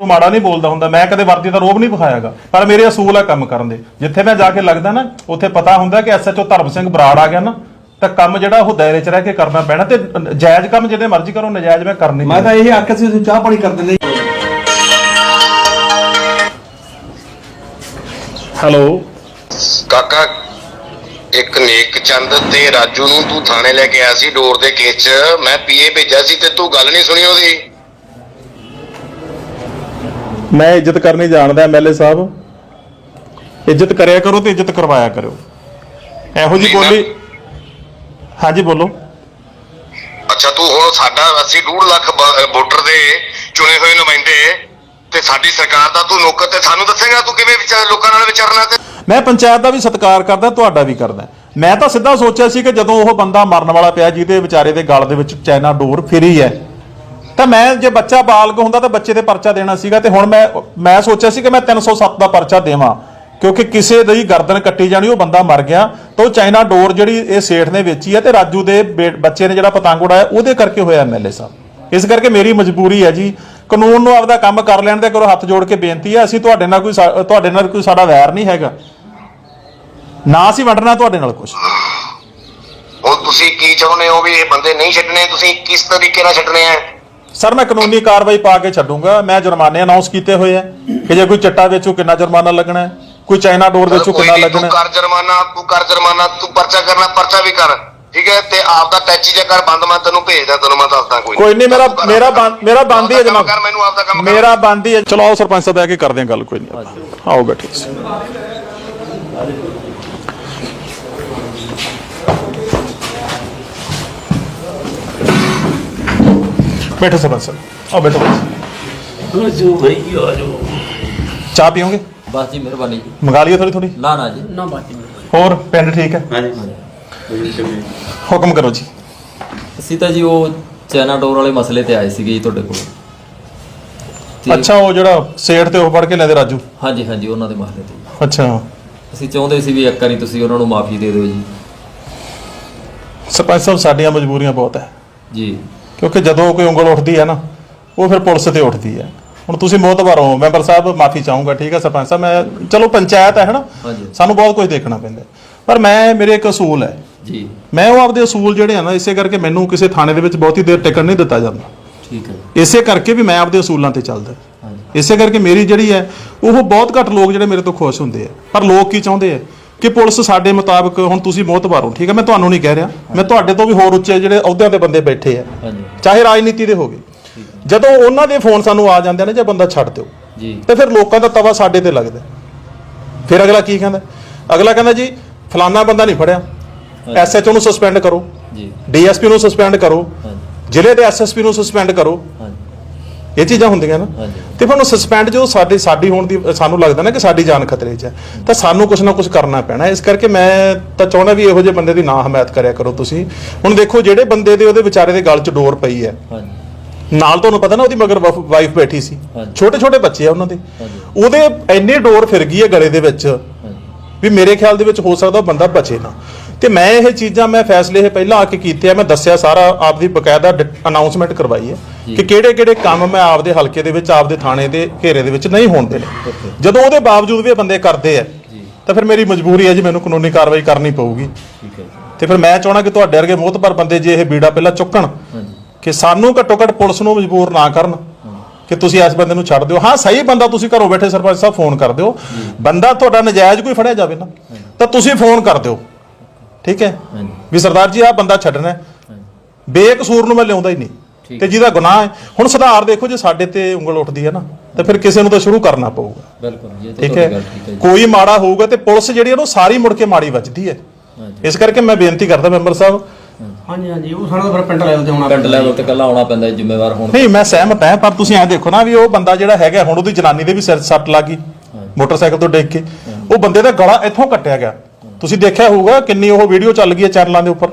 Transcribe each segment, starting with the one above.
ਉਹ ਮਾੜਾ ਨਹੀਂ ਬੋਲਦਾ ਹੁੰਦਾ ਮੈਂ ਕਦੇ ਵਰਦੀ ਦਾ ਰੋਬ ਨਹੀਂ ਵਿਖਾਇਆਗਾ। ਪਰ ਮੇਰੇ ਅਸੂਲ ਹੈ ਕੰਮ ਕਰਨ ਦੇ। ਜਿੱਥੇ ਮੈਂ ਜਾ ਕੇ ਲੱਗਦਾ ਨਾ ਉੱਥੇ ਪਤਾ ਹੁੰਦਾ ਕਿ ਐਸਐਚਓ ਧਰਮ ਸਿੰਘ ਬਰਾੜ ਆ ਗਿਆ ਨਾ ਤਾਂ ਕੰਮ ਜਿਹੜਾ ਉਹ ਦਾਇਰੇ 'ਚ ਰਹਿ ਕੇ ਕਰਨਾ ਪੈਣਾ ਤੇ ਜਾਇਜ਼ ਕੰਮ ਜਿਹਦੇ ਮਰਜ਼ੀ ਕਰੋ ਨਜਾਇਜ਼ ਮੈਂ ਕਰਨੀ ਮੈਂ ਤਾਂ ਇਹ ਆਖਿਆ ਸੀ ਤੁਸੀਂ ਚਾਹ ਪਾਣੀ ਕਰ ਦਿੰਦੇ। ਹੈਲੋ। ਕਾਕਾ ਇੱਕ ਨੇਕ ਚੰਦ ਤੇ ਰਾਜੂ ਨੂੰ ਤੂੰ ਥਾਣੇ ਲੈ ਕੇ ਆਇਆ ਸੀ ਡੋਰ ਦੇ ਕੇਸ 'ਚ। ਮੈਂ ਪੀਏ ਭੇਜਿਆ ਸੀ ਤੇ ਤੂੰ ਗੱਲ ਨਹੀਂ ਸੁਣੀ ਉਹਦੀ। ਮੈਂ ਇੱਜ਼ਤ ਕਰਨੀ ਜਾਣਦਾ ਐਮਐਲਏ ਸਾਹਿਬ। ਇੱਜ਼ਤ ਕਰਿਆ ਕਰੋ ਤੇ ਇੱਜ਼ਤ ਕਰਵਾਇਆ ਕਰੋ ਇਹੋ ਜੀ। ਬੋਲੀ ਹਾਂਜੀ ਬੋਲੋ। ਅੱਛਾ ਤੂੰ ਹੁਣ ਸਾਡਾ ਅਸੀਂ 2 ਲੱਖ ਵੋਟਰ ਦੇ ਚੁਣੇ ਹੋਏ ਨੁਮਾਇੰਦੇ ਤੇ ਸਾਡੀ ਸਰਕਾਰ ਦਾ ਤੂੰ ਨੌਕਰ ਤੇ ਸਾਨੂੰ ਦੱਸੇਗਾ ਤੂੰ ਕਿਵੇਂ ਵਿਚਾਰ ਲੋਕਾਂ ਨਾਲ ਵਿਚਰਨਾ ਤੇ? ਮੈਂ ਪੰਚਾਇਤ ਦਾ ਵੀ ਸਤਿਕਾਰ ਕਰਦਾ ਤੁਹਾਡਾ ਵੀ ਕਰਦਾ। ਮੈਂ ਤਾਂ ਸਿੱਧਾ ਸੋਚਿਆ ਸੀ ਕਿ ਜਦੋਂ ਉਹ ਬੰਦਾ ਮਰਨ ਵਾਲਾ ਪਿਆ ਜਿਹਦੇ ਵਿਚਾਰੇ ਦੇ ਗਲ ਦੇ ਵਿੱਚ ਚਾਈਨਾ ਡੋਰ ਫਿਰੀ ਹੈ ਤਾਂ ਮੈਂ ਜੇ ਬੱਚਾ ਬਾਲਗ ਹੁੰਦਾ ਤਾਂ ਬੱਚੇ ਤੇ ਪਰਚਾ ਦੇਣਾ ਸੀਗਾ ਤੇ ਹੁਣ ਮੈਂ ਮੈਂ ਸੋਚਿਆ ਸੀ ਕਿ ਮੈਂ 307 ਦਾ ਪਰਚਾ ਦੇਵਾਂ, ਕਿਉਂਕਿ ਕਿਸੇ ਦੀ ਗਰਦਨ ਕੱਟੀ ਜਾਣੀ, ਉਹ ਬੰਦਾ ਮਰ ਗਿਆ, ਤਾਂ ਉਹ ਚਾਈਨਾ ਡੋਰ ਜਿਹੜੀ ਇਹ ਸੇਠ ਨੇ ਵੇਚੀ ਹੈ ਤੇ ਰਾਜੂ ਦੇ ਬੱਚੇ ਨੇ ਜਿਹੜਾ ਪਤੰਗ ਉਡਾਇਆ, ਉਹਦੇ ਕਰਕੇ ਹੋਇਆ ਐਮਐਲਏ ਸਾਹਿਬ। ਇਸ ਕਰਕੇ ਮੇਰੀ ਮਜਬੂਰੀ ਹੈ ਜੀ, ਕਾਨੂੰਨ ਨੂੰ ਆਪਦਾ ਕੰਮ ਕਰ ਲੈਣ ਦੇ ਕਰੋ, ਹੱਥ ਜੋੜ ਕੇ ਬੇਨਤੀ ਹੈ, ਅਸੀਂ ਤੁਹਾਡੇ ਨਾਲ ਕੋਈ ਤੁਹਾਡੇ ਨਾਲ ਕੋਈ ਸਾਡਾ ਵੈਰ ਨਹੀਂ ਹੈਗਾ। ਨਾ ਅਸੀਂ ਵੰਡਣਾ ਤੁਹਾਡੇ ਨਾਲ ਕੁਝ ਹੁਣ ਤੁਸੀਂ ਕੀ ਚਾਹੁੰਦੇ ਹੋ ਵੀ ਇਹ ਬੰਦੇ ਨਹੀਂ ਛੱਡਣੇ? ਤੁਸੀਂ ਕਿਸ ਤਰੀਕੇ ਨਾਲ ਛੱਡਣੇ ਆ? ਸਰ ਮੈਂ ਕਾਨੂੰਨੀ ਕਾਰਵਾਈ ਪਾ ਕੇ ਛੱਡੂੰਗਾ। ਮੈਂ ਜੁਰਮਾਨੇ ਅਨਾਉਂਸ ਕੀਤੇ ਹੋਏ ਆ ਕਿ ਜੇ ਕੋਈ ਚੱਟਾ ਵੇਚੂ ਕਿੰਨਾ ਜੁਰਮਾਨਾ ਲੱਗਣਾ ਹੈ? ਕੋਈ ਚਾਈਨਾ ਡੋਰ ਵੇਚੂ ਕਿੰਨਾ ਤੂੰ ਲੱਗਣਾ ਕਰ ਜੁਰਮਾਨਾ ਤੂੰ ਕਰ ਜੁਰਮਾਨਾ ਤੂੰ ਪਰਚਾ ਕਰਨਾ ਪਰਚਾ ਵੀ ਕਰ ਠੀਕ ਹੈ? ਤੇ ਆਪ ਦਾ ਟੈਚੀ ਜੇ ਕਰ ਬੰਦ ਮੈਂ ਤੈਨੂੰ ਭੇਜਦਾ ਤੈਨੂੰ ਮੈਂ ਦੱਸਦਾ ਕੋਈ ਕੋਈ ਨਹੀਂ ਮੇਰਾ ਮੇਰਾ ਮੇਰਾ ਬੰਦ ਹੀ ਜਨਾਬ। ਮੈਨੂੰ ਕੰਮ ਮੇਰਾ ਬੰਦ ਹੀ ਹੈ। ਚਲੋ ਆਓ ਸਰਪੰਚ ਸਾਹਿਬ ਬਹਿ ਕੇ ਕਰਦੇ ਹਾਂ ਗੱਲ ਕੋਈ ਨਹੀਂ। ਆਓ ਬੈਠੋ। ਤੁਸੀਂ। ਬੈਠੋ ਸਰਪੰਚ ਸਾਹਿਬ ਆਓ ਬੈਠੋ ਆਜੋ ਭਾਈ ਆਜੋ ਚਾਹ ਪੀਓਗੇ ਬਸ ਜੀ ਮਿਹਰਬਾਨੀ ਜੀ ਮੰਗਾ ਲਈਏ ਥੋੜੀ ਥੋੜੀ ਨਾ ਨਾ ਜੀ ਨਾ ਬਾਕੀ ਹੋਰ ਪਿੰਡ ਠੀਕ ਹੈ ਹੁਕਮ ਕਰੋ ਜੀ ਅਸੀਂ ਤਾਂ ਜੀ ਉਹ ਚਾਈਨਾ ਡੋਰ ਵਾਲੇ ਮਸਲੇ ਤੇ ਆਏ ਸੀਗੇ ਜੀ ਤੁਹਾਡੇ ਕੋਲ ਤੇ- ਅੱਛਾ ਉਹ ਜਿਹੜਾ ਸੇਠ ਤੇ ਉਹ ਫੜ ਕੇ ਲੈਂਦੇ ਰਾਜੂ ਹਾਂਜੀ ਹਾਂਜੀ ਉਹਨਾਂ ਦੇ ਮਸਲੇ ਤੇ ਅੱਛਾ ਅਸੀਂ ਚਾਹੁੰਦੇ ਸੀ ਵੀ ਇੱਕ ਵਾਰੀ ਤੁਸੀਂ ਉਹਨਾਂ ਨੂੰ ਮਾਫੀ ਦੇ ਦਿਓ ਜੀ ਸਰਪੰਚ ਸਾਹਿਬ ਸਾਡੀਆਂ ਮਜਬੂਰੀਆਂ ਬਹੁਤ ਹੈ ਜੀ ਕਿਉਂਕਿ ਜਦੋਂ ਕੋਈ ਉਂਗਲ ਉੱਠਦੀ ਹੈ ਨਾ ਉਹ ਫਿਰ ਪੁਲਿਸ ਤੇ ਉੱਠਦੀ ਹੈ। ਹੁਣ ਤੁਸੀਂ ਮੋਤਬਰ ਹੋ ਮੈਂਬਰ ਸਾਹਿਬ ਮਾਫੀ ਚਾਹੂੰਗਾ ਠੀਕ ਹੈ ਸਰਪੰਚ ਸਾਹਿਬ ਮੈਂ ਚਲੋ ਪੰਚਾਇਤ ਹੈ ਹਨਾ। ਸਾਨੂੰ ਬਹੁਤ ਕੁਝ ਦੇਖਣਾ ਪੈਂਦਾ। ਪਰ ਮੈਂ ਮੇਰੇ ਇੱਕ ਅਸੂਲ ਹੈ। ਜੀ। ਮੈਂ ਉਹ ਆਪਦੇ ਅਸੂਲ ਜਿਹੜੇ ਆ ਨਾ ਇਸੇ ਕਰਕੇ ਮੈਨੂੰ ਕਿਸੇ ਥਾਣੇ ਦੇ ਵਿੱਚ ਬਹੁਤੀ ਦੇਰ ਟਿਕਣ ਨਹੀਂ ਦਿੱਤਾ ਜਾਂਦਾ। ਠੀਕ ਹੈ। ਇਸੇ ਕਰਕੇ ਵੀ ਮੈਂ ਆਪਦੇ ਅਸੂਲਾਂ ਤੇ ਚੱਲਦਾ। ਇਸੇ ਕਰਕੇ ਮੇਰੀ ਜਿਹੜੀ ਹੈ ਉਹ ਬਹੁਤ ਘੱਟ ਲੋਕ ਜਿਹੜੇ ਮੇਰੇ ਤੋਂ ਖੁਸ਼ ਹੁੰਦੇ ਆ। ਪਰ ਲੋਕ ਕੀ ਚਾਹੁੰਦੇ ਆ? ਕਿ ਪੁਲਿਸ ਸਾਡੇ ਮੁਤਾਬਕ ਹੁਣ ਤੁਸੀਂ ਮੋਤਬਾਰ ਹੋ ਠੀਕ ਹੈ? ਮੈਂ ਤੁਹਾਨੂੰ ਨਹੀਂ ਕਹਿ ਰਿਹਾ। ਮੈਂ ਤੁਹਾਡੇ ਤੋਂ ਵੀ ਹੋਰ ਉੱਚੇ ਜਿਹੜੇ ਅਹੁਦਿਆਂ ਤੇ ਬੰਦੇ ਬੈਠੇ ਆ। ਚਾਹੇ ਰਾਜਨੀਤੀ ਦੇ ਹੋਵੇ ਜਦੋਂ ਉਹਨਾਂ ਦੇ ਫੋਨ ਸਾਨੂੰ ਆ ਜਾਂਦੇ ਨੇ ਜੇ ਬੰਦਾ ਛੱਡ ਦਿਓ। ਜੀ। ਤੇ ਫਿਰ ਲੋਕਾਂ ਦਾ ਤਵਾ ਸਾਡੇ ਤੇ ਲੱਗਦਾ। ਫਿਰ ਅਗਲਾ ਕੀ ਕਹਿੰਦਾ? ਅਗਲਾ ਕਹਿੰਦਾ ਜੀ ਫਲਾਨਾ ਬੰਦਾ ਨਹੀਂ ਫੜਿਆ। ਐਸਐਚਓ ਨੂੰ ਸਸਪੈਂਡ ਕਰੋ। ਜੀ। ਡੀਐਸਪੀ ਨੂੰ ਸਸਪੈਂਡ ਕਰੋ। ਜ਼ਿਲ੍ਹੇ ਦੇ ਐਸਐਸਪੀ ਨੂੰ ਸਸਪੈਂਡ ਕਰੋ। ਇਹ ਚੀਜ਼ਾਂ ਹੁੰਦੀਆਂ ਨਾ। ਤੇ ਫਿਰ ਉਹਨੂੰ ਸਸਪੈਂਡ ਜੋ ਸਾਡੀ ਸਾਡੀ ਹੋਣ ਦੀ ਸਾਨੂੰ ਲੱਗਦਾ ਨਾ ਕਿ ਸਾਡੀ ਜਾਨ ਖਤਰੇ 'ਚ ਹੈ। ਤਾਂ ਸਾਨੂੰ ਕੁਝ ਨਾ ਕੁਝ ਕਰਨਾ ਪੈਣਾ ਇਸ ਕਰਕੇ ਮੈਂ ਤਾਂ ਚਾਹੁੰਦਾ ਵੀ ਇਹੋ ਜਿਹੇ ਬੰਦੇ ਦੀ ਨਾ ਹਮਾਇਤ ਕਰਿਆ ਕਰੋ ਤੁਸੀਂ। ਹੁਣ ਦੇਖੋ ਜਿਹੜੇ ਬੰਦੇ ਦੇ ਉਹਦੇ ਵਿਚਾਰੇ ਦੇ ਗਲ 'ਚ ਡੋਰ ਪਈ ਹੈ। ਨਾਲ ਤੁਹਾਨੂੰ ਪਤਾ ਨਾ ਉਹਦੀ ਮਗਰ ਵਾਈਫ ਬੈਠੀ ਸੀ। ਛੋਟੇ ਛੋਟੇ ਬੱਚੇ ਆ ਉਹਨਾਂ ਦੇ। ਉਹਦੇ ਇੰਨੀ ਡੋਰ ਫਿਰ ਗਈ ਹੈ ਗਲੇ ਦੇ ਵਿੱਚ। ਵੀ ਮੇਰੇ ਖਿਆਲ ਦੇ ਵਿੱਚ ਹੋ ਸਕਦਾ ਉਹ ਬੰਦਾ ਬਚੇ ਨਾ। ਤੇ ਮੈਂ ਇਹ ਚੀਜ਼ਾਂ ਮੈਂ ਫੈਸਲੇ ਇਹ ਪਹਿਲਾਂ ਆ ਕੇ ਕੀਤੇ ਆ ਮੈਂ ਦੱਸਿਆ ਸਾਰਾ ਆਪਦੀ ਬਕਾਇਦਾ ਅਨਾਉਂਸਮੈਂਟ ਕਰਵਾਈ ਹੈ ਕਿ ਕਿਹੜੇ ਕਿਹੜੇ ਕੰਮ ਮੈਂ ਆਪਦੇ ਹਲਕੇ ਦੇ ਵਿੱਚ ਆਪਦੇ ਥਾਣੇ ਦੇ ਘੇਰੇ ਦੇ ਵਿੱਚ ਨਹੀਂ ਹੋਣ ਦੇਣੇ. ਜਦੋਂ ਉਹਦੇ ਬਾਵਜੂਦ ਵੀ ਇਹ ਬੰਦੇ ਕਰਦੇ ਆ ਤਾਂ ਫਿਰ ਮੇਰੀ ਮਜਬੂਰੀ ਹੈ ਜੀ ਮੈਨੂੰ ਕਾਨੂੰਨੀ ਕਾਰਵਾਈ ਕਰਨੀ ਪਊਗੀ। ਤੇ ਫਿਰ ਮੈਂ ਚਾਹਣਾ ਕਿ ਤੁਹਾਡੇ ਵਰਗੇ ਮੋਹਤਬਰ ਬੰਦੇ ਜੇ ਇਹ ਬੀੜਾ ਪਹਿਲਾਂ ਚੁੱਕਣ ਕਿ ਸਾਨੂੰ ਘੱਟੋ ਘੱਟ ਪੁਲਿਸ ਨੂੰ ਮਜਬੂਰ ਨਾ ਕਰਨ ਕਿ ਤੁਸੀਂ ਇਸ ਬੰਦੇ ਨੂੰ ਛੱਡ ਦਿਓ। ਹਾਂ ਸਹੀ ਬੰਦਾ ਤੁਸੀਂ ਘਰੋਂ ਬੈਠੇ ਸਰਪੰਚ ਸਾਹਿਬ ਫੋਨ ਕਰ ਦਿਓ। ਬੰਦਾ ਤੁਹਾਡਾ ਨਜਾਇਜ਼ ਕੋਈ ਫੜਿਆ ਜਾਵੇ ਨਾ ਤਾਂ ਤੁਸੀਂ ਫੋਨ ਕਰ ਦਿਓ। ਠੀਕ ਹੈ? ਹਾਂਜੀ। ਵੀ ਸਰਦਾਰ ਜੀ ਆਹ ਬੰਦਾ ਛੱਡਣਾ ਹੈ। ਬੇਕਸੂਰ ਨੂੰ ਮੈਂ ਲਿਆਉਂਦਾ ਹੀ ਨਹੀਂ। ਤੇ ਜਿਹਦਾ ਗੁਨਾਹ ਹੈ। ਹੁਣ ਸੁਧਾਰ ਦੇਖੋ ਜੇ ਸਾਡੇ ਤੇ ਉਂਗਲ ਉੱਠਦੀ ਹੈ ਨਾ ਤਾਂ ਫਿਰ ਕਿਸੇ ਨੂੰ ਤਾਂ ਸ਼ੁਰੂ ਕਰਨਾ ਪਊਗਾ। ਬਿਲਕੁਲ ਜੀ ਇਹ ਤਾਂ ਠੀਕ ਤੁਹਾਡੀ ਹੈ? ਗੱਲ ਠੀਕ ਹੈ ਜੀ। ਕੋਈ ਮਾੜਾ ਹੋਊਗਾ ਤੇ ਪੁਲਿਸ ਜਿਹੜੀ ਹੈ ਨਾ ਉਹ ਸਾਰੀ ਮੁੜ ਕੇ ਮਾੜੀ ਵੱਜਦੀ ਹੈ। ਹਾਂਜੀ। ਇਸ ਕਰਕੇ ਮੈਂ ਬੇਨਤੀ ਕਰਦਾ ਮੈਂਬਰ ਸਾਹਿਬ। ਹਾਂਜੀ ਹਾਂਜੀ ਉਹ ਸਾਡਾ ਤਾਂ ਫਿਰ ਪਿੰਡ ਲੈਵਲ ਤੇ ਹੋਣਾ ਪਿੰਡ ਲੈਵਲ ਤੇ ਕੱਲਾ ਆਉਣਾ ਪੈਂਦਾ ਜੀ, ਜ਼ਿੰਮੇਵਾਰ ਹੁਣ ਨਹੀਂ ਮੈਂ ਸਹਿਮਤ ਹਾਂ ਪਰ ਤੁਸੀਂ ਐਂ ਦੇਖੋ ਨਾ ਵੀ ਉਹ ਬੰਦਾ ਜਿਹੜਾ ਹੈਗਾ ਹੁਣ ਉਹਦੀ ਜਨਾਨੀ ਦੇ ਵੀ ਸਿਰ ਸੱਟ ਲੱਗ ਗਈ। ਮੋਟਰਸਾਈਕਲ ਤੋਂ ਡਿੱਗ ਕੇ। ਉਹ ਬੰਦੇ ਦਾ ਗਲਾ ਇੱਥੋਂ ਕੱਟਿਆ ਗਿਆ। ਤੁਸੀਂ ਦੇਖਿਆ ਹੋਊਗਾ ਕਿੰਨੀ ਉਹ ਵੀਡੀਓ ਚੱਲ ਗਈ ਹੈ ਚੈਨਲਾਂ ਦੇ ਉੱਪਰ।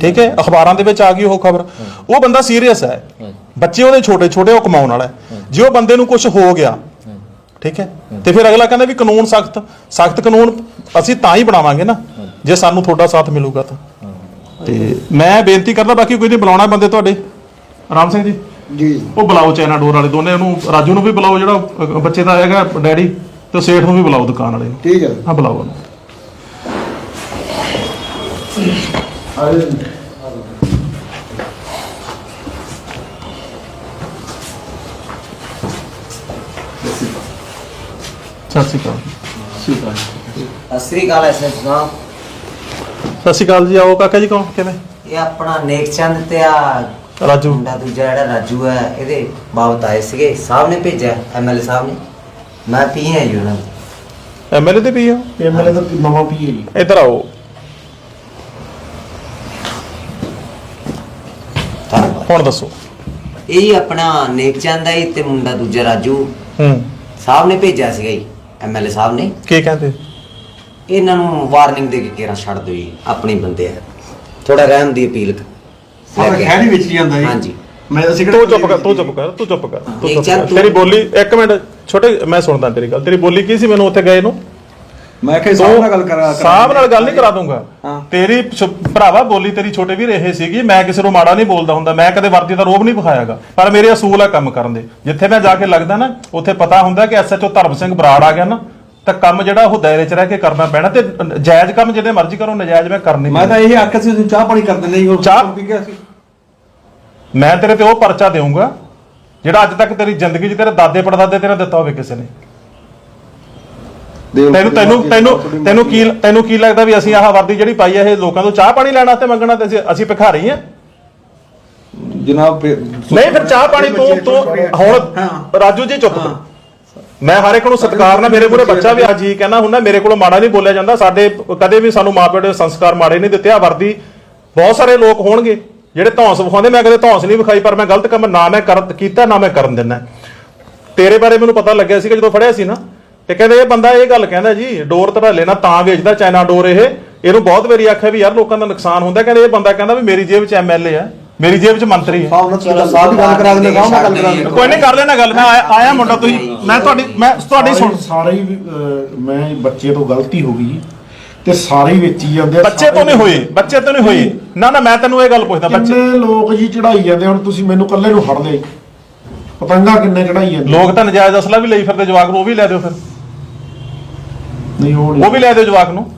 ਠੀਕ ਹੈ? ਅਖਬਾਰਾਂ ਦੇ ਵਿੱਚ ਆ ਗਈ ਉਹ ਖਬਰ। ਉਹ ਬੰਦਾ ਸੀਰੀਅਸ ਹੈ। ਬੱਚੇ ਉਹਦੇ ਛੋਟੇ ਛੋਟੇ ਉਹ ਕਮਾਉਣ ਵਾਲਾ ਜੇ ਉਹ ਬੰਦੇ ਨੂੰ ਕੁਝ ਹੋ ਗਿਆ ਠੀਕ ਹੈ? ਤੇ ਫਿਰ ਅਗਲਾ ਕਹਿੰਦਾ ਵੀ ਕਾਨੂੰਨ ਸਖਤ ਸਖਤ ਕਾਨੂੰਨ ਅਸੀਂ ਤਾਂ ਹੀ ਬਣਾਵਾਂਗੇ ਨਾ ਜੇ ਸਾਨੂੰ ਤੁਹਾਡਾ ਸਾਥ ਮਿਲੂਗਾ ਤਾਂ। ਤੇ ਮੈਂ ਬੇਨਤੀ ਕਰਦਾ ਬਾਕੀ ਕੋਈ ਨਹੀਂ ਬੁਲਾਉਣਾ ਬੰਦੇ ਤੁਹਾਡੇ। ਰਾਮ ਸਿੰਘ ਜੀ? ਜੀ। ਉਹ ਬੁਲਾਓ ਚਾਈਨਾ ਡੋਰ ਵਾਲੇ ਦੋਨੇ ਉਹਨੂੰ ਰਾਜੂ ਨੂੰ ਵੀ ਬੁਲਾਓ ਜਿਹੜਾ ਬੱਚੇ ਦਾ ਹੈਗਾ ਡੈਡੀ ਤੇ ਸੇਠ ਨੂੰ ਵੀ ਬੁਲਾਓ ਦੁਕਾਨ ਵਾਲੇ ਨੂੰ। ਠੀਕ ਹੈ। ਹਾਂ ਬੁਲਾਓ ਉਹਨੂੰ। ਸਤਿ ਸ਼੍ਰੀ ਅਕਾਲ ਸਤਿ ਸ੍ਰੀ ਅਕਾਲ ਐਸਐਸ ਸਾਹਿਬ ਸਤਿ ਸ਼੍ਰੀ ਅਕਾਲ ਜੀ ਆਓ ਕਾਕਾ ਜੀ ਕੌਣ ਕਿਵੇਂ? ਇਹ ਆਪਣਾ ਨੇਕ ਚੰਦ ਤੇ ਆ ਰਾਜੂ। ਮੁੰਡਾ ਦੂਜਾ ਜਿਹੜਾ ਰਾਜੂ ਹੈ ਇਹਦੇ ਬਾਬਤ ਆਏ ਸੀਗੇ। ਸਾਹਿਬ ਨੇ ਭੇਜਿਆ ਐਮਐਲਏ ਸਾਹਿਬ ਨੇ। ਮੈਂ ਪੀ ਹੈ ਜੀ ਉਹਨਾਂ ਦੀ ਐਮਐਲਏ ਦੇ ਪੀ ਹੋ ਐਮਐਲਏ ਦਾ ਨਵਾਂ ਪੀ ਹੈ ਜੀ। ਇੱਧਰ ਆਓ। ਹੁਣ ਦੱਸੋ। ਇਹ ਆਪਣਾ ਨੇਕ ਚੰਦ ਹੈ ਤੇ ਮੁੰਡਾ ਦੂਜਾ ਰਾਜੂ ਹੂੰ। ਸਾਹਿਬ ਨੇ ਭੇਜਿਆ ਸੀਗਾ ਜੀ ਐਮਐਲਏ ਸਾਹਿਬ ਨੇ। ਕੀ ਕਹਿੰਦੇ? ਇਹਨਾਂ ਨੂੰ ਵਾਰਨਿੰਗ ਦੇ ਕੇ ਕਿਹੜਾ ਛੱਡ ਦਿਓ ਜੀ ਆਪਣੇ ਬੰਦੇ ਆ। ਥੋੜਾ ਰਹਿਮ ਦੀ ਅਪੀਲ ਸਾਰਾ ਖੈਰ ਹੀ ਵਿੱਚ ਹੀ ਜਾਂਦਾ ਜੀ। ਹਾਂਜੀ। ਮੈਂ ਅਸੀਂ ਤੂੰ ਚੁੱਪ ਕਰ ਤੂੰ ਚੁੱਪ ਕਰ ਤੂੰ ਚੁੱਪ ਕਰ ਤੂੰ ਚੁੱਪ ਕਰ। ਤੇਰੀ ਬੋਲੀ ਇੱਕ ਮਿੰਟ ਛੋਟੇ ਮੈਂ ਸੁਣਦਾ ਤੇਰੀ ਗੱਲ। ਤੇਰੀ ਬੋਲੀ ਕੀ ਸੀ ਮੈਨੂੰ ਉੱਥੇ ਗਏ ਨੂੰ? ਮੈਂ ਕਿਹਾ ਸਾਹਿਬ ਨਾਲ ਗੱਲ ਕਰਾ ਸਾਹਿਬ ਨਾਲ ਗੱਲ ਨਹੀਂ ਕਰਾ ਦੂੰਗਾ। ਹਾਂ। ਤੇਰੀ ਭਰਾਵਾ ਬੋਲੀ ਤੇਰੀ ਛੋਟੇ ਵੀਰ ਇਹ ਸੀਗੀ ਮੈਂ ਕਿਸੇ ਨੂੰ ਮਾੜਾ ਨਹੀਂ ਬੋਲਦਾ ਹੁੰਦਾ ਮੈਂ ਕਦੇ ਵਰਦੀ ਦਾ ਰੋਬ ਨਹੀਂ ਵਿਖਾਇਆਗਾ। ਪਰ ਮੇਰੇ ਅਸੂਲ ਆ ਕੰਮ ਕਰਨ ਦੇ। ਜਿੱਥੇ ਮੈਂ ਜਾ ਕੇ ਲੱਗਦਾ ਨਾ ਉੱਥੇ ਪਤਾ ਹੁੰਦਾ ਕਿ ਐਸਐਚਓ ਧਰਮ ਸਿੰਘ ਬਰਾੜ ਆ ਗਿਆ ਨਾ ਤਾਂ ਕੰਮ ਜਿਹੜਾ ਉਹ ਦਾਇਰੇ 'ਚ ਰਹਿ ਕੇ ਕਰਨਾ ਪੈਣਾ ਤੇ ਜਾਇਜ਼ ਕੰਮ ਜਿਹਦੇ ਮਰਜ਼ੀ ਕਰੋ ਨਜਾਇਜ਼ ਮੈਂ ਕਰਨੀ ਮੈਂ ਤਾਂ ਇਹ ਆਖਿਆ ਸੀ ਤੁਸੀਂ ਚਾਹ ਪਾਣੀ ਕਰ ਦਿੰਦੇ ਹੋਰ ਚਾਹ- ਪੀ ਗਿਆ ਸੀ। ਮੈਂ ਤੇਰੇ ਤੇ ਉਹ ਪਰਚਾ ਦੇਵਾਂਗਾ ਜਿਹੜਾ ਅੱਜ ਤੱਕ ਤੇਰੀ ਜ਼ਿੰਦਗੀ 'ਚ ਤੇਰੇ ਦਾਦੇ ਪੜਦਾਦੇ ਤੇਰੇ ਦਿੱਤਾ ਹੋਵੇ ਕਿਸੇ ਨੇ। ਤੈਨੂੰ ਤੈਨੂੰ ਤੈਨੂੰ ਤੈਨੂੰ ਕੀ ਤੈਨੂੰ ਕੀ ਲੱਗਦਾ ਵੀ ਅਸੀਂ ਆਹ ਵਰਦੀ ਜਿਹੜੀ ਪਾਈ ਆ ਇਹ ਲੋਕਾਂ ਤੋਂ ਚਾਹ ਪਾਣੀ ਲੈਣ ਵਾਸਤੇ ਮੰਗਣਾ ਤੇ ਅਸੀਂ ਅਸੀਂ ਭਿਖਾਰੀ ਆ ਜਨਾਬ ਨਹੀਂ ਫਿਰ ਚਾਹ ਪਾਣੀ ਤੂੰ ਤੂੰ ਹੁਣ ਰਾਜੂ ਜੀ ਚੁੱਪ ਮੈਂ ਹਰ ਇੱਕ ਨੂੰ ਸਤਿਕਾਰ ਨਾਲ ਮੇਰੇ ਮੂਹਰੇ ਬੱਚਾ ਵੀ ਅੱਜ ਹੀ ਕਹਿੰਦਾ ਹੁੰਦਾ ਮੇਰੇ ਕੋਲੋਂ ਮਾੜਾ ਨਹੀਂ ਬੋਲਿਆ ਜਾਂਦਾ। ਸਾਡੇ ਕਦੇ ਵੀ ਸਾਨੂੰ ਮਾਪਿਆਂ ਦੇ ਸੰਸਕਾਰ ਮਾੜੇ ਨਹੀਂ ਦਿੱਤੇ। ਆ ਵਰਦੀ ਬਹੁਤ ਸਾਰੇ ਲੋਕ ਹੋਣਗੇ ਜਿਹੜੇ ਧੌਂਸ ਵਿਖਾਉਂਦੇ। ਮੈਂ ਕਦੇ ਧੌਂਸ ਨਹੀਂ ਵਿਖਾਈ ਪਰ ਮੈਂ ਗਲਤ ਕੰਮ ਨਾ ਮੈਂ ਕਰ ਕੀਤਾ ਨਾ ਮੈਂ ਕਰਨ ਦਿੰਦਾ। ਤੇਰੇ ਬਾਰੇ ਮੈਨੂੰ ਪਤਾ ਲੱਗਿਆ ਸੀ ਕਿ ਜਦੋਂ ਫੜਿਆ ਸੀ ਨਾ। ਤੇ ਕਹਿੰਦੇ ਇਹ ਬੰਦਾ ਇਹ ਗੱਲ ਕਹਿੰਦਾ ਜੀ ਡੋਰ ਧੜਾਲੇ ਨਾਲ ਤਾਂ ਵੇਚਦਾ ਚਾਈਨਾ ਡੋਰ ਇਹ। ਇਹਨੂੰ ਬਹੁਤ ਵਾਰੀ ਆਖਿਆ ਵੀ ਯਾਰ ਲੋਕਾਂ ਦਾ ਨੁਕਸਾਨ ਹੁੰਦਾ ਕਹਿੰਦੇ ਇਹ ਬੰਦਾ ਕਹਿੰਦਾ ਵੀ ਮੇਰੀ ਜੇਬ 'ਚ ਐਮਐਲਏ ਆ ਮੇਰੀ ਜੇਬ 'ਚ ਮੰਤਰੀ ਹੈ ਸਾਹਿਬ ਨਾਲ ਤੁਸੀਂ ਸਾਹਿਬ ਦੀ ਗੱਲ ਕਰਾ ਦਿੰਦੇ ਸਾਹਿਬ ਨਾਲ ਗੱਲ ਕਰਾ ਦਿੰਦੇ। ਕੋਈ ਨਹੀਂ ਕਰ ਲੈਣਾ ਗੱਲ ਮੈਂ ਆਇਆ- ਆਇਆ ਮੁੰਡਾ ਤੁਸੀਂ ਮੈਂ ਤੁਹਾਡੀ ਮੈਂ ਤੁਹਾਡੀ ਸੁਣ ਸਾਰੇ ਹੀ ਅਹ, ਮੈਂ ਬੱਚੇ ਤੋਂ ਗਲਤੀ ਹੋ ਗਈ ਤੇ ਸਾਰੇ ਹੀ ਵੇਚੀ ਜਾਂਦੇ ਆ ਬੱਚੇ ਤੋਂ ਨਹੀਂ ਹੋਈ ਬੱਚੇ ਤੋਂ ਨਹੀਂ ਹੋਈ ਨਾ ਨਾ ਮੈਂ ਤੈਨੂੰ ਇਹ ਗੱਲ ਪੁੱਛਦਾ ਬੱਚੇ ਕਿੰਨੇ ਲੋਕ ਜੀ ਚੜਾਈ ਜਾਂਦੇ ਹੁਣ ਤੁਸੀਂ ਮੈਨੂੰ ਇਕੱਲੇ ਨੂੰ ਫੜ ਦੇ ਪਤੰਗਾ ਕਿੰਨੇ ਚੜਾਈ ਜਾਂਦੇ ਲੋਕ ਤਾਂ ਨਜਾਇਜ਼ ਅਸਲਾ ਵੀ ਲਈ ਫਿਰਦੇ ਜਵਾਕ ਨੂੰ ਉਹ ਵੀ ਲੈ ਦਿਓ ਫਿਰ। ਨਹੀਂ ਉਹ ਵੀ ਲੈ ਦਿਓ ਜਵਾਕ ਨੂੰ।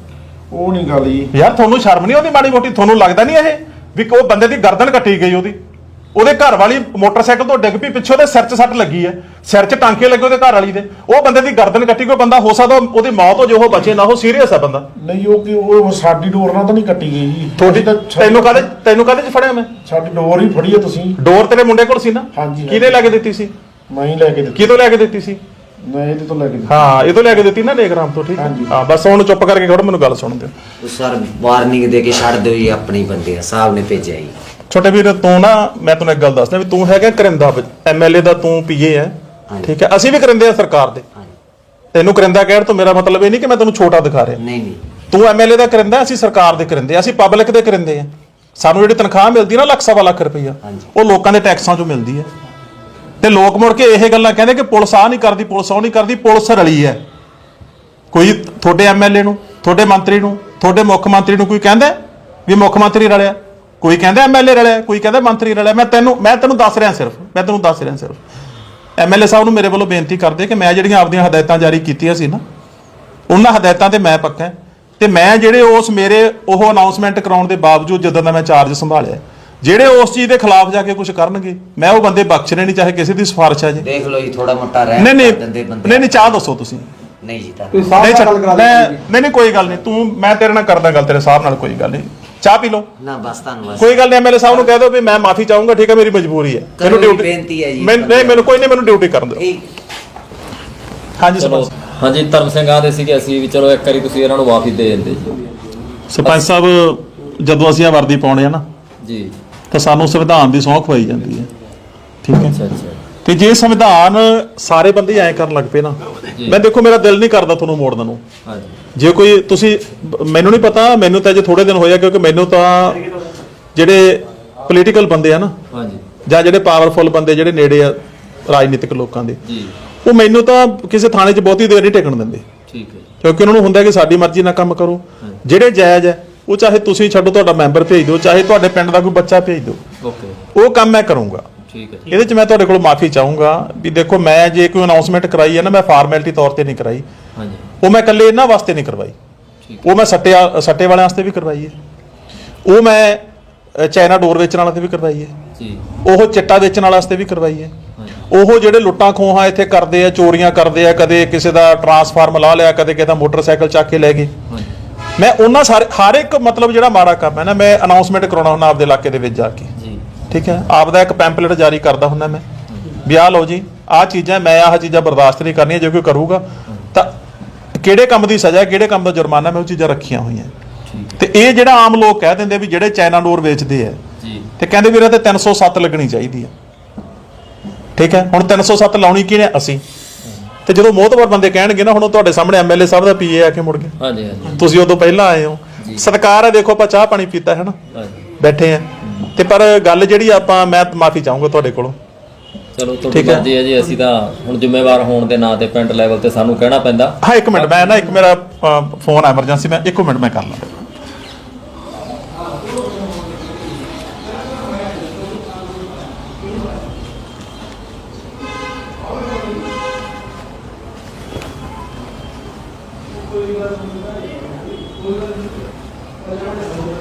ਉਹ ਨਹੀਂ ਗੱਲ ਜੀ। ਯਾਰ ਤੁਹਾਨੂੰ ਸ਼ਰਮ ਨਹੀਂ ਆਉਂਦੀ ਮਾੜੀ ਮੋਟੀ? ਤੁਹਾਨੂੰ ਲੱਗਦਾ ਨਹੀਂ ਇਹ? ਵੀ ਉਹ ਬੰਦੇ ਦੀ ਗਰਦਨ ਕੱਟੀ ਗਈ ਉਹਦੀ। ਉਹਦੇ ਘਰ ਵਾਲੀ ਮੋਟਰਸਾਈਕਲ ਤੋਂ ਡਿੱਗ ਪਈ ਪਿੱਛੇ ਉਹਦੇ ਸਿਰ 'ਚ ਸੱਟ ਲੱਗੀ ਹੈ। ਸਿਰ 'ਚ ਟਾਂਕੇ ਲੱਗੇ ਉਹਦੇ ਘਰ ਵਾਲੀ ਦੇ। ਉਹ ਬੰਦੇ ਦੀ ਗਰਦਨ ਕੱਟੀ ਕੋਈ ਬੰਦਾ ਹੋ ਸਕਦਾ ਉਹ- ਉਹਦੀ ਮੌਤ ਹੋ ਜੇ ਉਹ ਬਚੇ ਨਾ ਉਹ ਸੀਰੀਅਸ ਹੈ ਬੰਦਾ। ਨਹੀਂ ਉਹ ਕਿ ਉਹ ਸਾਡੀ ਡੋਰ ਨਾਲ ਤਾਂ ਨਹੀਂ ਕੱਟੀ ਗਈ ਜੀ। ਤੁਹਾਡੀ ਤਾਂ ਤੈਨੂੰ ਕਾਹਦੇ ਤੈਨੂੰ ਕਾਹਦੇ 'ਚ ਫੜਿਆ ਮੈਂ? ਸਾਡੀ ਡੋਰ ਹੀ ਫੜੀ ਹੈ ਤੁਸੀਂ। ਡੋਰ ਤੇਰੇ ਮੁੰਡੇ ਕੋਲ ਸੀ ਨਾ? ਹਾਂਜੀ। ਕਿਹਨੇ ਲੈ ਕੇ ਦਿੱਤੀ ਸੀ? ਮੈਂ ਹੀ ਲੈ ਕੇ ਦਿੱਤੀ। ਕਿਹਦੋਂ ਲੈ ਕੇ ਦਿੱਤੀ ਸੀ? ਮੈਂ ਇਹਦੇ ਤੋਂ ਲੈ ਕੇ ਹਾਂ ਇਹ ਤੋਂ ਲੈ ਕੇ ਦਿੱਤੀ ਨਾ ਨੇਗਰਾਮ ਤੋਂ ਠੀਕ ਹੈ? ਹਾਂਜੀ। ਹਾਂ ਬਸ ਹੁਣ ਚੁੱਪ ਕਰਕੇ ਖੜੋ ਮੈਨੂੰ ਗੱਲ ਸੁਣ ਦਿਓ। ਉਹ ਸਰ ਵਾਰਨਿੰਗ ਦੇ ਕੇ ਛੱਡ ਦਿਓ ਜੀ ਆਪਣੇ ਬੰਦੇ ਆ ਸਾਹਿਬ ਨੇ ਭੇਜਿਆ ਜੀ। ਛੋਟੇ ਵੀਰ ਤੂੰ ਨਾ ਮੈਂ ਤੈਨੂੰ ਇੱਕ ਗੱਲ ਦੱਸਦਾ ਵੀ ਤੂੰ ਹੈਗਾ ਕਰਿੰਦਾ ਐਮਐਲਏ ਦਾ ਤੂੰ ਪੀਏ ਹੈ ਹਾਂਜੀ। ਠੀਕ ਹੈ? ਅਸੀਂ ਵੀ ਕਰਿੰਦੇ ਆ ਸਰਕਾਰ ਦੇ। ਹਾਂਜੀ। ਤੈਨੂੰ ਕਰਿੰਦਾ ਕਹਿਣ ਤੋਂ ਮੇਰਾ ਮਤਲਬ ਇਹ ਨਹੀਂ ਕਿ ਮੈਂ ਤੈਨੂੰ ਛੋਟਾ ਦਿਖਾ ਰਿਹਾ। ਨਹੀਂ ਨਹੀਂ। ਤੂੰ ਐਮਐਲਏ ਦਾ ਕਰਿੰਦਾ ਅਸੀਂ ਸਰਕਾਰ ਦੇ ਕਰਿੰਦੇ ਆ ਅਸੀਂ ਪਬਲਿਕ ਦੇ ਕਰਿੰਦੇ ਆ। ਸਾਨੂੰ ਜਿਹੜੀ ਤਨਖਾਹ ਮਿਲਦੀ ਨਾ ਲੱਖ ਸਵਾ ਲੱਖ ਰੁਪਈਆ। ਉਹ ਲੋਕਾਂ ਦੇ ਟੈਕਸਾਂ ਚੋਂ ਮਿਲਦੀ ਹੈ। ਤੇ ਲੋਕ ਮੁੜ ਕੇ ਇਹ ਗੱਲਾਂ ਕਹਿੰਦੇ ਕਿ ਪੁਲਿਸ ਆ ਨਹੀਂ ਕਰਦੀ, ਪੁਲਿਸ ਉਹ ਨਹੀਂ ਕਰਦੀ, ਪੁਲਿਸ ਰਲੀ ਹੈ। ਕੋਈ ਤੁਹਾਡੇ ਐਮਐਲਏ ਨੂੰ, ਤੁਹਾਡੇ ਮੰਤਰੀ ਨੂੰ, ਤੁਹਾਡੇ ਮੁੱਖ ਮੰਤਰੀ ਨੂੰ ਕੋਈ ਕਹਿੰਦਾ ਵੀ ਮੁੱਖ ਮੰਤਰੀ ਰਲਿਆ? ਕੋਈ ਕਹਿੰਦਾ ਐਮਐਲਏ ਰਲਿਆ, ਕੋਈ ਕਹਿੰਦਾ ਮੰਤਰੀ ਰਲਿਆ? ਮੈਂ ਤੈਨੂੰ ਮੈਂ ਤੈਨੂੰ ਦੱਸ ਰਿਹਾ ਸਿਰਫ, ਮੈਂ ਤੈਨੂੰ ਦੱਸ ਰਿਹਾ ਸਿਰਫ। ਐਮਐਲਏ ਸਾਹਿਬ ਨੂੰ ਮੇਰੇ ਵੱਲੋਂ ਬੇਨਤੀ ਕਰਦੇ ਕਿ ਮੈਂ ਜਿਹੜੀਆਂ ਆਪਦੀਆਂ ਹਦਾਇਤਾਂ ਜਾਰੀ ਕੀਤੀਆਂ ਸੀ ਨਾ, ਉਹਨਾਂ ਹਦਾਇਤਾਂ ਤੇ ਮੈਂ ਪੱਕਾ ਹਾਂ। ਤੇ ਮੈਂ ਜਿਹੜੇ ਉਸ ਮੇਰੇ, ਉਹ ਅਨਾਉਂਸਮੈਂਟ ਕਰਾਉਣ ਦੇ ਬਾਵਜੂਦ ਜਦੋਂ ਦਾ ਮੈਂ ਚਾਰਜ ਸੰਭਾਲਿਆ ਜਿਹੜੇ ਉਸ ਚੀਜ਼ ਦੇ ਖਿਲਾਫ ਜਾ ਕੇ ਕੁਝ ਕਰਨਗੇ ਮੈਂ ਉਹ ਬੰਦੇ ਬਖਸ਼ਣੇ ਨਹੀਂ ਚਾਹੇ ਕਿਸੇ ਦੀ ਸਿਫਾਰਿਸ਼ ਆ ਜੇ। ਦੇਖ ਲਓ ਜੀ ਥੋੜਾ ਮੋਟਾ ਰਹਿ ਨਹੀਂ ਨਹੀਂ ਦਿੰਦੇ ਬੰਦੇ। ਨਹੀਂ ਨਹੀਂ ਚਾਹ ਦੱਸੋ ਤੁਸੀਂ। ਨਹੀਂ ਜੀ ਤਾਂ ਤੁਸੀਂ ਸਾਹਿਬ ਨਹੀਂ ਨਾਲ ਛੱਡ- ਗੱਲ ਕਰਾ ਮੈਂ ਨਹੀਂ ਨਹੀਂ ਕੋਈ ਗੱਲ ਨਹੀਂ ਤੂੰ ਮੈਂ ਤੇਰੇ ਨਾਲ ਕਰਦਾ ਗੱਲ ਤੇਰੇ ਸਾਹਿਬ ਨਾਲ ਕੋਈ ਗੱਲ ਨਹੀਂ। ਚਾਹ ਪੀ ਲਓ। ਨਾ ਬਸ ਤੁਹਾਨੂੰ ਬਸ ਕੋਈ ਗੱਲ ਨਹੀਂ ਐਮਐਲਏ ਸਾਹਿਬ ਨੂੰ ਕਹਿ ਦਿਓ ਵੀ ਮੈਂ ਮਾਫੀ ਚਾਹੂੰਗਾ ਠੀਕ ਹੈ ਮੇਰੀ ਮਜਬੂਰੀ ਹੈ। ਕਰੋ ਜੀ, ਬੇਨਤੀ ਹੈ ਜੀ। ਮੈਂ ਨਹੀਂ ਮੈਨੂੰ ਕੋਈ ਨਹੀਂ ਮੈਨੂੰ ਡਿਊਟੀ ਕਰਨ ਦਿਓ। ਹਾਂਜੀ ਚਲੋ ਸਰਪੰਚ। ਹਾਂਜੀ ਧਰਮ ਸਿੰਘ ਆਦੇ ਸੀਗੇ ਅਸੀਂ ਵੀ ਚਲੋ ਇੱਕ ਵਾਰੀ ਤੁਸੀਂ ਇਹਨਾਂ ਨੂੰ ਮਾਫੀ ਦੇ ਦਿੰਦੇ ਜੀ। ਸਰਪੰਚ ਸਾਹਿਬ ਜਦੋਂ ਅਸੀਂ ਆ ਵਰਦੀ ਪਾਉਣੇ ਆ ਨਾ ਜੀ। ਤਾਂ ਸਾਨੂੰ ਸੰਵਿਧਾਨ ਦੀ ਸਹੁੰ ਖਵਾਈ ਜਾਂਦੀ ਹੈ। ਠੀਕ ਹੈ। ਅੱਛਾ ਅੱਛਾ। ਤੇ ਜੇ ਸੰਵਿਧਾਨ ਸਾਰੇ ਬੰਦੇ ਐਂ ਕਰਨ ਲੱਗ ਪਏ ਨਾ ਜੀ। ਮੈਂ ਦੇਖੋ ਮੇਰਾ ਦਿਲ ਨਹੀਂ ਕਰਦਾ ਤੁਹਾਨੂੰ ਮੋੜਨ ਨੂੰ। ਹਾਂਜੀ। ਜੇ ਕੋਈ ਤੁਸੀਂ ਮੈਨੂੰ ਨਹੀਂ ਪਤਾ ਮੈਨੂੰ ਤਾਂ ਅਜੇ ਥੋੜੇ ਦਿਨ ਹੋਇਆ ਕਿਉਂਕਿ ਮੈਨੂੰ ਤਾਂ ਜਿਹੜੇ ਪੋਲੀਟੀਕਲ ਬੰਦੇ ਆ ਨਾ ਹਾਂਜੀ। ਜਾਂ ਜਿਹੜੇ ਪਾਵਰਫੁਲ ਬੰਦੇ ਜਿਹੜੇ ਨੇੜੇ ਆ ਰਾਜਨੀਤਿਕ ਲੋਕਾਂ ਦੇ ਜੀ। ਉਹ ਮੈਨੂੰ ਤਾਂ ਕਿਸੇ ਥਾਣੇ 'ਚ ਬਹੁਤੀ ਦੇਰ ਨਹੀਂ ਟਿਕਣ ਦਿੰਦੇ। ਠੀਕ ਹੈ ਜੀ। ਕਿਉਂਕਿ ਉਹਨਾਂ ਨੂੰ ਹੁੰਦਾ ਕਿ ਸਾਡੀ ਮਰਜ਼ੀ ਨਾਲ ਕੰਮ ਕਰੋ। ਜਿਹੜੇ ਜਾਇਜ਼ ਹੈ ਉਹ ਚਾਹੇ ਤੁਸੀਂ ਛੱਡੋ ਤੁਹਾਡਾ ਮੈਂਬਰ ਭੇਜ ਦਿਓ ਚਾਹੇ ਤੁਹਾਡੇ ਪਿੰਡ ਦਾ ਕੋਈ ਬੱਚਾ ਭੇਜ ਦਿਓ। ਓਕੇ ਉਹ ਕੰਮ ਮੈਂ ਕਰੂੰਗਾ। ਠੀਕ ਹੈ। ਇਹਦੇ 'ਚ ਮੈਂ ਤੁਹਾਡੇ ਕੋਲ ਮਾਫੀ ਚਾਹੂੰਗਾ ਵੀ ਦੇਖੋ ਮੈਂ ਜੇ ਕੋਈ ਅਨਾਉਂਸਮੈਂਟ ਕਰਾਈ ਹੈ ਨਾ ਮੈਂ ਫਾਰਮੈਲਿਟੀ ਤੌਰ ਤੇ ਨਹੀਂ ਕਰਾਈ। ਹਾਂਜੀ। ਉਹ ਮੈਂ ਇਕੱਲੇ ਇਹਨਾਂ ਵਾਸਤੇ ਨਹੀਂ ਕਰਵਾਈ। ਠੀਕ ਉਹ ਮੈਂ ਸੱਟੇ ਸੱਟੇ ਵਾਲਿਆਂ ਵਾਸਤੇ ਵੀ ਕਰਵਾਈ ਹੈ। ਉਹ ਮੈਂ ਅ, ਚਾਈਨਾ ਡੋਰ ਵੇਚਣ ਵਾਲਿਆਂ ਤੇ ਵੀ ਕਰਵਾਈ ਹੈ। ਜੀ। ਉਹ ਚਿੱਟਾ ਵੇਚਣ ਵਾਲਿਆਂ ਵਾਸਤੇ ਵੀ ਕਰਵਾਈ ਹੈ। ਹਾਂਜੀ। ਉਹ ਜਿਹੜੇ ਲੁੱਟਾਂ ਖੋਹਾਂ ਇੱਥੇ ਕਰਦੇ ਆ ਚੋਰੀਆਂ ਕਰਦੇ ਆ ਕਦੇ ਕਿਸੇ ਦਾ ਟਰਾਂਸਫਾਰਮ ਲਾ ਲਿਆ ਕਦੇ ਕਿਸੇ ਦਾ ਮੋਟਰਸਾਈਕਲ ਚੱਕ ਕੇ ਲੈ ਗਏ। ਹਾਂਜੀ। ਮੈਂ ਉਹਨਾਂ ਸਾਰੇ ਹਰ ਇੱਕ ਮਤਲਬ ਜਿਹੜਾ ਮਾੜਾ ਕੰਮ ਹੈ ਨਾ ਮੈਂ ਅਨਾਉਂਸਮੈਂਟ ਕਰਾਉਣਾ ਹੁੰਦਾ ਆਪਦੇ ਇਲਾਕੇ ਦੇ ਵਿੱਚ ਜਾ ਕੇ। ਜੀ। ਠੀਕ ਹੈ? ਆਪਦਾ ਇੱਕ ਪੈਂਪਲੇਟ ਜਾਰੀ ਕਰਦਾ ਹੁੰਦਾ ਮੈਂ। ਵੀ ਆਹ ਲਓ ਜੀ ਆਹ ਚੀਜ਼ਾਂ ਮੈਂ ਆਹ ਚੀਜ਼ਾਂ ਬਰਦਾਸ਼ਤ ਨਹੀਂ ਕਰਨੀਆਂ ਜੇ ਕੋਈ ਕਰੂਗਾ ਤਾਂ ਕਿਹੜੇ ਕੰਮ ਦੀ ਸਜ਼ਾ ਕਿਹੜੇ ਕੰਮ ਦਾ ਜੁਰਮਾਨਾ ਮੈਂ ਉਹ ਚੀਜ਼ਾਂ ਰੱਖੀਆਂ ਹੋਈਆਂ। ਤੇ ਇਹ ਜਿਹੜਾ ਆਮ ਲੋਕ ਕਹਿ ਦਿੰਦੇ ਵੀ ਜਿਹੜੇ ਚਾਈਨਾ ਡੋਰ ਵੇਚਦੇ ਆ ਜੀ। ਤੇ ਕਹਿੰਦੇ ਵੀਰੇ ਤੇ 307 ਲੱਗਣੀ ਚਾਹੀਦੀ ਆ। ਠੀਕ ਹੈ? ਹੁਣ 307 ਲਾਉਣੀ ਕਿਹਨੇ? ਅਸੀਂ। ਤੇ ਜਦੋਂ ਮੋਹਤਵਰ ਬੰਦੇ ਕਹਿਣਗੇ ਨਾ ਹੁਣ ਉਹ ਤੁਹਾਡੇ ਸਾਹਮਣੇ ਐਮਐਲਏ ਸਾਹਿਬ ਦਾ ਪੀਏ ਆ ਕੇ ਮੁੜ ਗਏ ਹਾਂਜੀ ਹਾਂਜੀ। ਤੁਸੀਂ ਉਦੋਂ ਪਹਿਲਾਂ ਆਏ ਹੋ। ਸਤਿਕਾਰ ਹੈ ਦੇਖੋ ਆਪਾਂ ਚਾਹ ਪਾਣੀ ਪੀਤਾ ਹੈ ਨਾ ਹਾਂਜੀ। ਬੈਠੇ ਆ। ਤੇ ਪਰ ਗੱਲ ਜਿਹੜੀ ਆਪਾਂ ਮੈਂ ਮਾਫੀ ਚਾਹੂੰਗਾ ਤੁਹਾਡੇ ਕੋਲੋਂ। ਚਲੋ ਤੁਹਾਡੀ ਠੀਕ ਹੈ। ਮਰਜ਼ੀ ਹੈ ਜੀ ਅਸੀਂ ਤਾਂ ਹੁਣ ਜ਼ਿੰਮੇਵਾਰ ਹੋਣ ਦੇ ਨਾਂ ਤੇ ਪਿੰਡ ਲੈਵਲ ਤੇ ਸਾਨੂੰ ਕਹਿਣਾ ਪੈਂਦਾ। ਹਾਂ ਇੱਕ ਮਿੰਟ ਮੈਂ ਨਾ ਇੱਕ ਮੇਰਾ ਫੋਨ ਐਮਰਜੈਂਸੀ ਮੈਂ ਇੱਕੋ ਮਿੰਟ ਮੈਂ ਕਰ ਲਾਂ। कोई बात नहीं कोई बात नहीं